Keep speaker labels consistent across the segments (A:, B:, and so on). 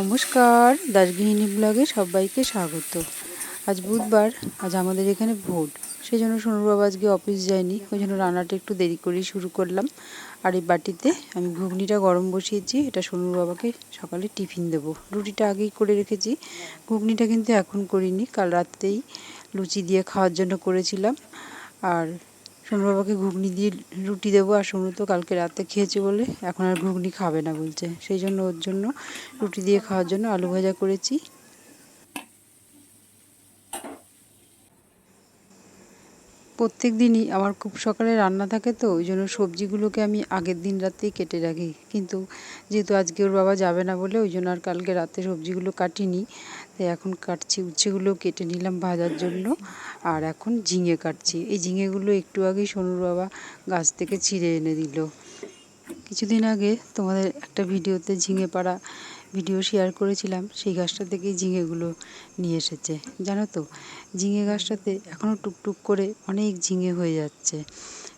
A: নমস্কার দাসগৃহিণী ব্লগে সবাইকে স্বাগত। আজ বুধবার, আজ আমাদের এখানে ভোট। সেই জন্য সোনুর বাবা আজকে অফিস যায়নি, ওই জন্য রান্নাটা একটু দেরি করেই শুরু করলাম। আর এই বাটিতে আমি ঘুগনিটা গরম বসিয়েছি, এটা সোনুর বাবাকে সকালে টিফিন দেবো। রুটিটা আগেই করে রেখেছি, ঘুগনিটা কিন্তু এখন করিনি, কাল রাত্রেই লুচি দিয়ে খাওয়ার জন্য করেছিলাম। আর সোনু বাবাকে ঘুগনি দিয়ে রুটি দেবো আর সোনু তো কালকে রাতে খেয়েছে বলে এখন আর ঘুগনি খাবে না বলছে। সেই জন্য ওর জন্য রুটি দিয়ে খাওয়ার জন্য আলু ভাজা করেছি। প্রত্যেক দিনই আমার খুব সকালে রান্না থাকে তো, ওই জন্য সবজিগুলোকে আমি আগের দিন রাতেই কেটে রাখি। কিন্তু যেহেতু আজকে ওর বাবা যাবে না বলে, ওই জন্য আর কালকে রাতে সবজিগুলো কাটিনি। তাই এখন কাটছি, উচ্ছেগুলো কেটে নিলাম ভাজার জন্য। আর এখন ঝিঙে কাটছি। এই ঝিঙেগুলো একটু আগেই সোনুর বাবা গাছ থেকে ছিঁড়ে এনে দিল। কিছুদিন আগে তোমাদের একটা ভিডিওতে ঝিঙে পাড়া ভিডিও শেয়ার করেছিলাম, সেই গাছটা থেকেই ঝিঙেগুলো নিয়ে এসেছে। জানো তো, ঝিঙে গাছটাতে এখনও টুকটুক করে অনেক ঝিঙে হয়ে যাচ্ছে।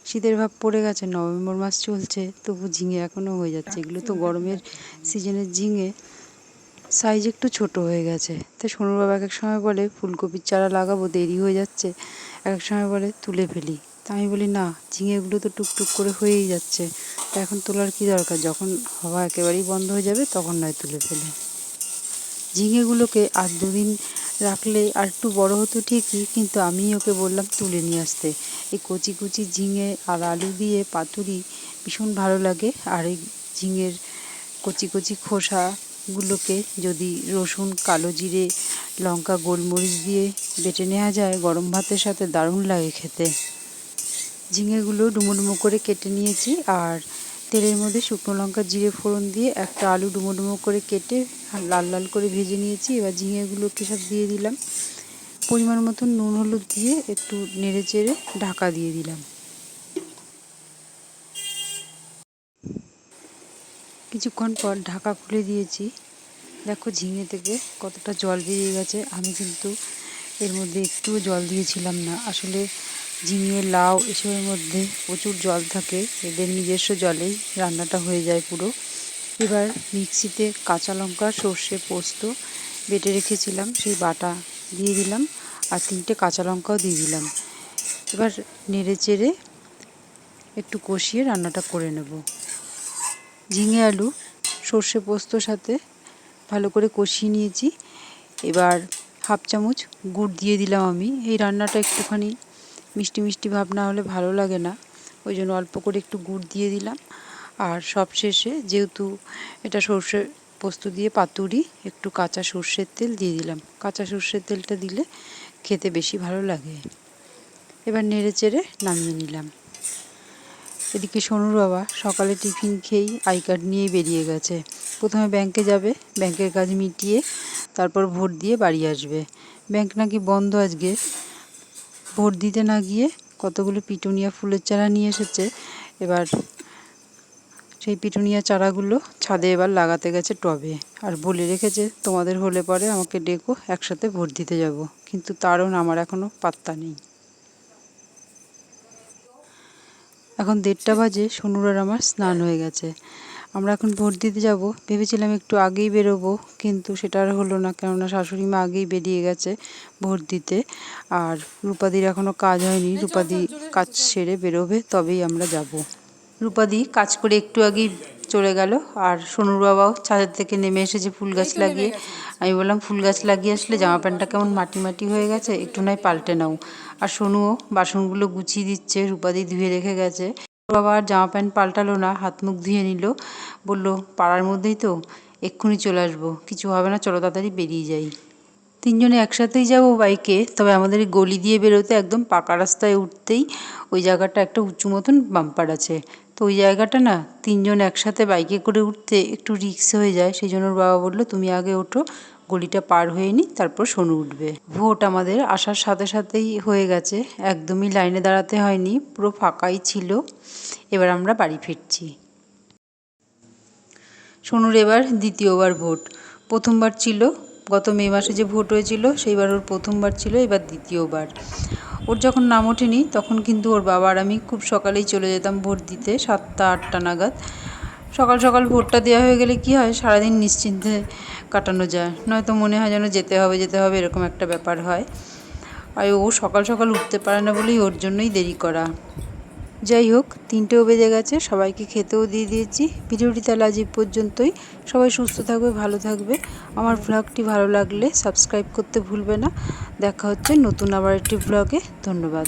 A: শীতের ভাব পড়ে গেছে, নভেম্বর মাস চলছে, তবু ঝিঙে এখনও হয়ে যাচ্ছে। এগুলো তো গরমের সিজনের ঝিঙে সাইজ একটু ছোট হয়ে গেছে। তাই সোনুর বাবা এক এক সময় বলে, ফুলকপির চারা লাগাবো, দেরি হয়ে যাচ্ছে। এক এক সময় বলে, তুলে ফেলি। তা আমি বলি, না, ঝিঙেগুলো তো টুকটুক করে হয়েই যাচ্ছে। এখন তোলার কী দরকার? যখন হওয়া একেবারেই বন্ধ হয়ে যাবে, তখন নয় তুলে ফেলে। ঝিঙেগুলোকে আর দুদিন রাখলে আর একটু বড় হতো ঠিকই, কিন্তু আমি ওকে বললাম তুলে নিয়ে আসতে। এই কচি কচি ঝিঙে আর আলু দিয়ে পাতুরি ভীষণ ভালো লাগে। আর এই ঝিঙের কচি কচি খোসাগুলোকে যদি রসুন, কালো জিরে, লঙ্কা, গোলমরিচ দিয়ে বেটে নেওয়া যায়, গরম ভাতের সাথে দারুণ লাগে খেতে। ঝিঙেগুলো ডুমো ডুমো করে কেটে নিয়েছি আর তেলের মধ্যে শুকনো লঙ্কা, জিরে ফোড়ন দিয়ে একটা আলু ডুমো ডুমো করে কেটে লাল লাল করে ভেজে নিয়েছি। এবার ঝিঙেগুলো একটু সব দিয়ে দিলাম। পরিমাণ মতো নুন, হলুদ দিয়ে একটু নেড়ে চেড়ে ঢাকা দিয়ে দিলাম। কিছুক্ষণ পর ঢাকা খুলে দিয়েছি। দেখো ঝিঙে থেকে কতটা জল বেরিয়ে গেছে। আমি কিন্তু এর মধ্যে একটু জল দিয়েছিলাম না। আসলে ঝিঙে লাউ এসবের মধ্যে প্রচুর জল থাকে, এদের নিজস্ব জলেই রান্নাটা হয়ে যায় পুরো। এবার মিক্সিতে কাঁচা লঙ্কা, সর্ষে, পোস্ত বেটে রেখেছিলাম, সেই বাটা দিয়ে দিলাম আর তিনটে কাঁচা লঙ্কাও দিয়ে দিলাম। এবার নেড়ে চেড়ে একটু কষিয়ে রান্নাটা করে নেব। ঝিঙে আলু, সর্ষে, পোস্তর সাথে ভালো করে কষিয়ে নিয়েছি। এবার হাফ চামচ গুড় দিয়ে দিলাম আমি। এই রান্নাটা একটুখানি মিষ্টি মিষ্টি ভাব না হলে ভালো লাগে না। ওই জন্য অল্প করে একটু গুড় দিয়ে দিলাম। আর সব শেষে যেহেতু এটা সর্ষে পোস্ত দিয়ে পাতুরি, একটু কাঁচা সর্ষের তেল দিয়ে দিলাম। কাঁচা সর্ষের তেলটা দিলে খেতে বেশি ভালো লাগে। এবার নেড়ে চেড়ে নামিয়ে নিলাম। এদিকে সোনুর বাবা সকালে টিফিন খেয়েই আই কার্ড নিয়েই বেরিয়ে গেছে। প্রথমে ব্যাংকে যাবে, ব্যাংকের কাজ মিটিয়ে তারপর ভোট দিয়ে বাড়ি আসবে। ব্যাংক নাকি বন্ধ আজকে। ভোট দিতে না গিয়ে কতগুলো পিটুনিয়া ফুলের চারা নিয়ে এসেছে। এবার সেই পিটুনিয়া চারাগুলো ছাদে এবার লাগাতে গেছে টবে। আর বলে রেখেছে, তোমাদের হলে পরে আমাকে ডেকো, একসাথে ভোট দিতে যাব। কিন্তু তারও আমার এখনও পাত্তা নেই। এখন দেড়টা বাজে সোনুর আর আমার স্নান হয়ে গেছে। আমরা এখন ভোট দিতে যাব। ভেবেছিলাম একটু আগেই বেরোবো কিন্তু সেটা আর হলো না কেননা শাশুড়ি মা আগেই বেরিয়ে গেছে ভোট দিতে। আর রূপাদির এখনও কাজ হয়নি রূপাদি কাজ সেরে বেরোবে তবেই আমরা যাব। রূপাদি কাজ করে একটু আগেই চলে গেল আর সোনুর বাবাও ছাদের থেকে নেমে এসেছে ফুল গাছ লাগিয়ে। আমি বললাম ফুল গাছ লাগিয়ে আসলে জামা প্যান্টটা কেমন মাটি মাটি হয়ে গেছে একটু নয় পাল্টে নাও। আর সোনুও বাসনগুলো গুছিয়ে দিচ্ছে রূপাদি ধুয়ে রেখে গেছে। বাবা জামা প্যান্ট পাল্টালো না, হাত মুখ ধুয়ে নিল। বলল, পাড়ার মধ্যেই তো, এক্ষুনি চলে আসব। কিছু হবে না, চলো তাড়াতাড়ি বেরিয়ে যাই। তিনজনে একসাথেই যাব বাইকে, তবে আমাদের গলি দিয়ে বেরোতে একদম পাকা রাস্তায় উঠতেই ওই জায়গাটা একটা উঁচু মতন বাম্পার আছে। তো ওই জায়গাটা না, তিনজন একসাথে বাইকে করে উঠতে একটু রিক্স হয়ে যায়। সেই জন্য ওর বাবা বলল, তুমি আগে ওঠো গলিটা পার হয়ে নি, তারপর সোনু উঠবে। ভোট আমাদের আসার সাথে সাথেই হয়ে গেছে। একদমই লাইনে দাঁড়াতে হয়নি, পুরো ফাঁকাই ছিল। এবার আমরা বাড়ি ফিরছি। সোনুর এবার দ্বিতীয়বার ভোট। প্রথমবার ছিল, গত মে মাসে যে ভোট হয়েছিল, সেইবার ওর প্রথমবার ছিল, এবার দ্বিতীয়বার। ওর যখন নাম ওঠেনি, তখন কিন্তু ওর বাবা আর আমি খুব সকালেই চলে যেতাম ভোট দিতে, সাতটা, আটটা নাগাদ। সকাল সকাল ভোটটা দেওয়া হয়ে গেলে কি হয়? সারাদিন নিশ্চিন্তে কাটানো যায়। নয়তো মনে হয় যেন যেতে হবে যেতে হবে এরকম একটা ব্যাপার হয়। আর ও সকাল সকাল উঠতে পারে না বলেই ওর জন্যই দেরি করা। যাই হোক, তিনটেও বেজে গেছে, সবাইকে খেতেও দিয়ে দিয়েছি। ভিডিওটি তাহলে আজ এই পর্যন্তই। সবাই সুস্থ থাকবে, ভালো থাকবে। আমার ভ্লগটি ভালো লাগলে সাবস্ক্রাইব করতে ভুলবে না। দেখা হচ্ছে নতুন আবার একটি ভ্লগে ধন্যবাদ।